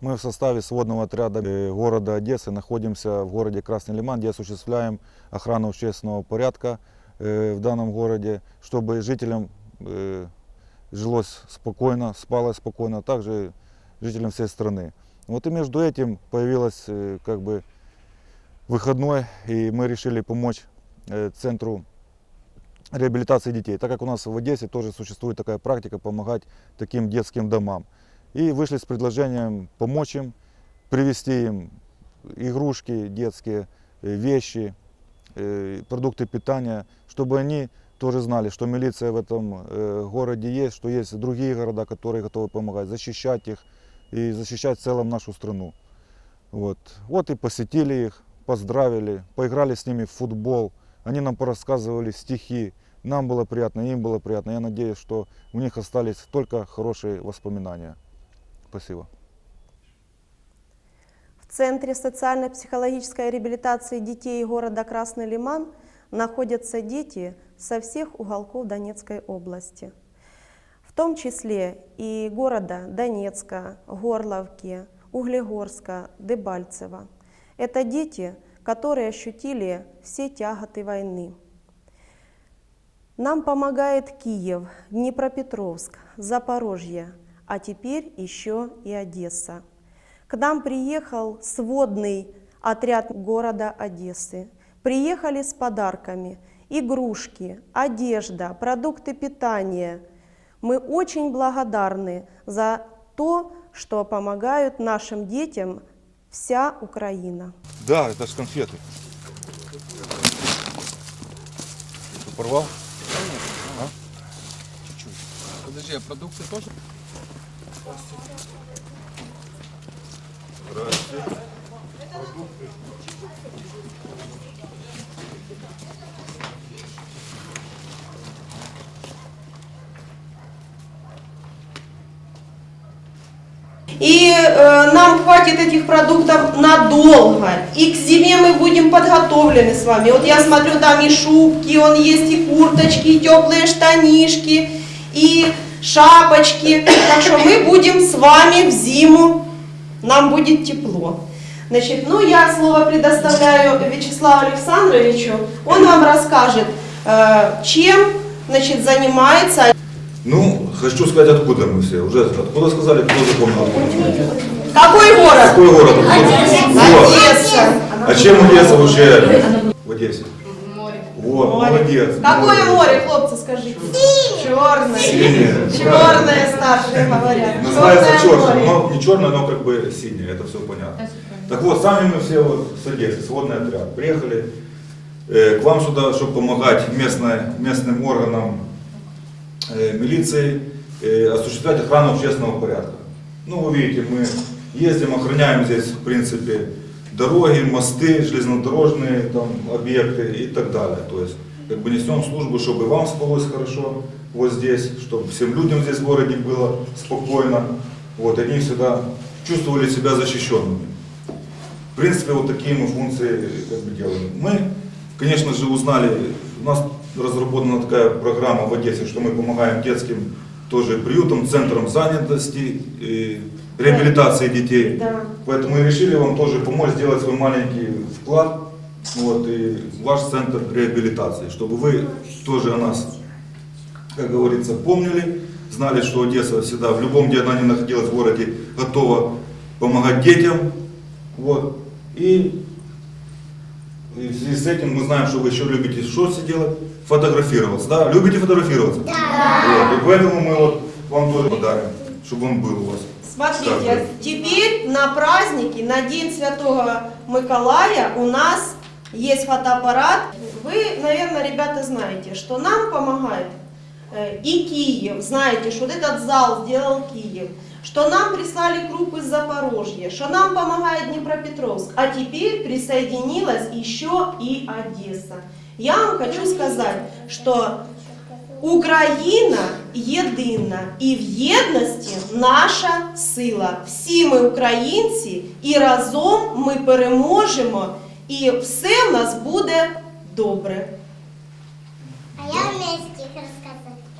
Мы в составе сводного отряда э, города Одессы находимся в городе Красный Лиман, где осуществляем охрану общественного порядка э, в данном городе, чтобы жителям э, жилось спокойно, спалось спокойно, а также жителям всей страны. Вот и между этим появилась как бы выходной, и мы решили помочь центру реабилитации детей, так как у нас в Одессе тоже существует такая практика помогать таким детским домам. И вышли с предложением помочь им, привезти им игрушки детские, э, вещи, э, продукты питания, чтобы они тоже знали, что милиция в этом э, городе есть, что есть другие города, которые готовы помогать, защищать их и защищать в целом нашу страну. Вот. вот и посетили их, поздравили, поиграли с ними в футбол, они нам порассказывали стихи, нам было приятно, им было приятно. Я надеюсь, что у них остались только хорошие воспоминания. Спасибо. В Центре социально-психологической реабилитации детей города Красный Лиман находятся дети со всех уголков Донецкой области, в том числе и города Донецка, Горловки, Углегорска, Дебальцева. Это дети, которые ощутили все тяготы войны. Нам помогает Киев, Днепропетровск, Запорожье, а теперь еще и Одесса. К нам приехал сводный отряд города Одессы. Приехали с подарками, игрушки, одежда, продукты питания. Мы очень благодарны за то, что помогают нашим детям вся Украина. Да, это же конфеты. Порвал? Подожди, а продукты тоже? И э, нам хватит этих продуктов надолго. И к зиме мы будем подготовлены с вами. Вот я смотрю, там и шубки, он есть и курточки, и теплые штанишки, и шапочки. Так что мы будем с вами в зиму. Нам будет тепло. Значит, ну я слово предоставляю Вячеславу Александровичу. Он вам расскажет, э, чем значит, занимается. Ну, хочу сказать, откуда мы все. Уже откуда сказали, кто запомнил? откуда? Какой город? Какой город? Вот. Одесса. А чем Одесса вообще в Одессе? Вот, Море. молодец. Какое море, хлопцы? Черное. Синее. Черное, старшие говорят. Называется Черное но не черное, но как бы синее, это все понятно. Так вот, сами мы все вот с Одессы, сводный отряд, приехали э, к вам сюда, чтобы помогать местной, местным органам э, милиции э, осуществлять охрану общественного порядка. Ну, вы видите, мы ездим, охраняем здесь, в принципе, дороги, мосты, железнодорожные там, объекты и так далее. То есть, как бы несем службу, чтобы вам спалось хорошо вот здесь, чтобы всем людям здесь в городе было спокойно. Вот, они всегда чувствовали себя защищенными. В принципе, вот такие мы функции как бы делаем. Мы, конечно же, узнали, у нас разработана такая программа в Одессе, что мы помогаем детским тоже приютам, центрам занятости, и реабилитации детей. Да. Поэтому мы решили вам тоже помочь сделать свой маленький вклад вот, и ваш центр реабилитации, чтобы вы тоже о нас, как говорится, помнили, знали, что Одесса всегда, в любом, где она ни находилась в городе, готова помогать детям. Вот. И, и в связи с этим мы знаем, что вы еще любите что делать? Фотографироваться. Да? Любите фотографироваться? Да. Вот. И поэтому мы вот вам тоже подарим, чтобы он был у вас. Смотрите, теперь на праздники, на День Святого Миколая у нас есть фотоаппарат. Вы, наверное, ребята знаете, что нам помогает и Киев. Знаете, что вот этот зал сделал Киев. Что нам прислали группы из Запорожья, что нам помогает Днепропетровск. А теперь присоединилась еще и Одесса. Я вам хочу сказать, что Україна єдина і в єдності наша сила. Всі ми українці, і разом ми переможемо, і все в нас буде добре.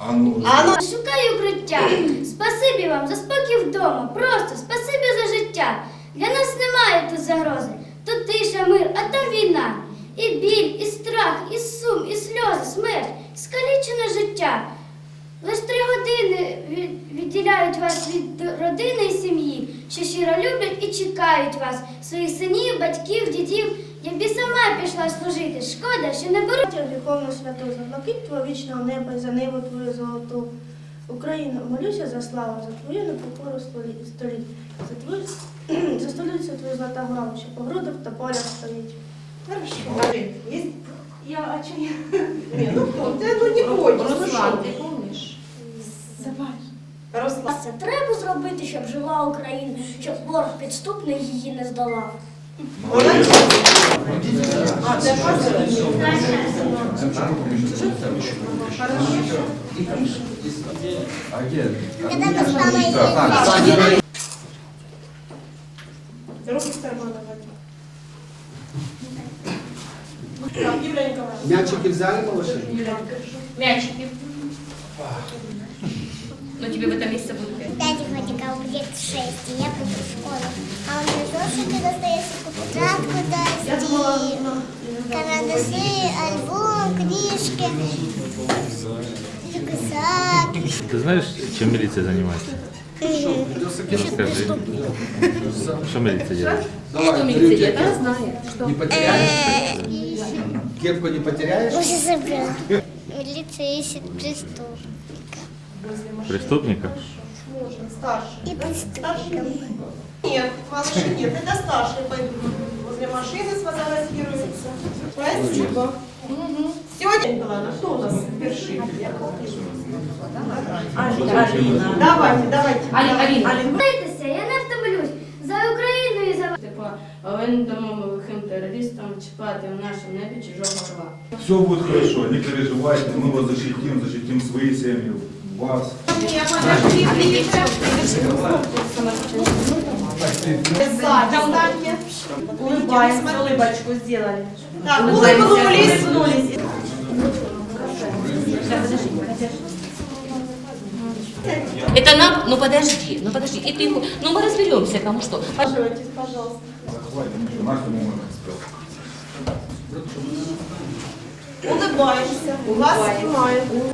Ну, Ану. Ану. Шукаю укриття. Спасибі вам за спокій вдома. Просто спасибі за життя. Для нас немає тут загрози. Тут тиша мир, а там війна. І біль, і страх, і сум, і сльози, смерть, скалічене життя. лише три години відділяють вас від родини і сім'ї, що щиро люблять і чекають вас, своїх синів, батьків, дідів. Я б сама пішла служити. Шкода, що не. Братя Верховну Святу, заплакить твого вічного неба і за небо твою золоту. Україну, молюся за славу, за твою непокору столі- століть, за твою за столицю твою злата главу, що по грудах та полях стоїть. Хорошо. Я, а чи я? Не, ну кто? Ты ну не бойтесь, ну Руслан, ти помниш? Руслан. Це треба зробити, щоб жила Україна, щоб ворог підступний її не здолав. Молодец. А, мамой едем. Руки в карманы возьми. Так, Николаевна. Мячики взяли малыши? Мячики. Ну тебе в этом месяце будут пять. Пять годиков будет шесть, и я буду в школу. А он мне зошиты достается, тетрадку Я даст, и карандаши, альбом, книжки, рюкзак. Ты знаешь, чем милиция занимается? Расскажи. Что милиция делает? Что милиция делает? Она знает. Что? Не потеряешь? Кепку не потеряешь? Уже забрал. Милиция ищет преступников. Преступников? старший. И преступников. Нет, малыши нет, это старшие пойдут. Возле машины сфотографируются. Спасибо. Сегодня, Николаевна, кто у нас вершит? Алина. Давайте, давайте. Али- Алина. Знайтеся, я не втомлюсь за Україну і за Типу, але не дамо ми лихим терористам чіпати в нашому небі чужого рва. Все будет хорошо, не переживайте, мы вас защитим, защитим свои семьи, вас. Встаньте. Улыбаемся, улыбочку сделали. Так, улыбнулись. улыбнулись. Это нам, ну подожди, ну подожди, и ты, ну мы разберемся, кому что. Пожалуйтесь, пожалуйста. Хватит, ничего, Настя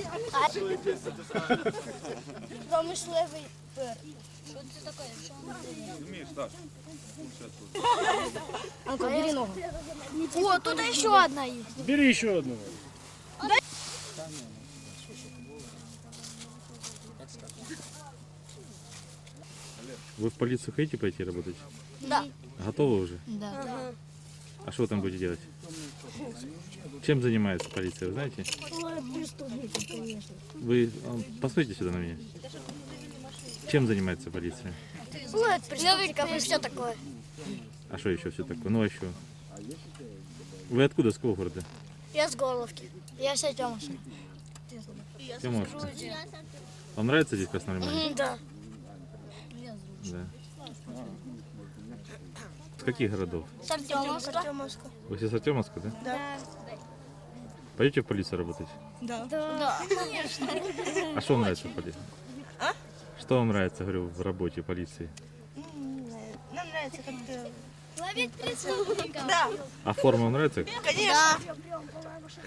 поможет тот. Промышленный О, тут еще одна есть. Бери еще одну. Вы в полицию хотите пойти работать? Да. Готовы уже? Да. А что вы там будете делать? Чем занимается полиция, вы знаете? Вы а, посмотрите сюда на меня. Чем занимается полиция? Ловит преступников и все такое. А что еще все такое? Ну а еще? Вы откуда, с какого города? Я с Горловки. Я с Артемовска. Тимошка. Вам нравится здесь Красном Лимане? Да. Да. С каких городов? С Артемовска. Вы все с Артемовска, да? Да. Пойдете в полицию работать? Да. А что вам нравится в полиции? А? Что вам нравится, говорю, в работе полиции? Нам нравится как-то... Ловить преступников. А форма вам нравится? Конечно.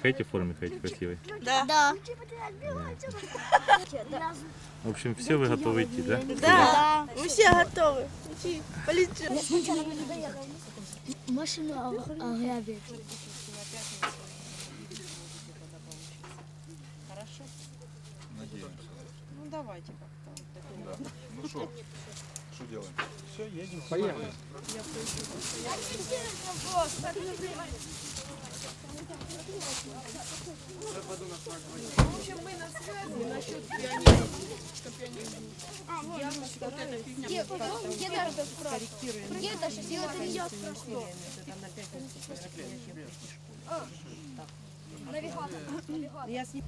Хотите в форме ходить красивой? Да. В общем, все вы готовы идти, да? Да. Мы все готовы. Идти в полицию. машину ограбить. Ну что, что делаем? Все, едем. Поехали. В общем, мы на связи насчет пионеров, что пионеры. А, вот, я ну, вот эта фигня. Где, где даже спрашивают? Где даже? Сила, это не я спрашиваю. Навигатор. Навигатор. Я с ним...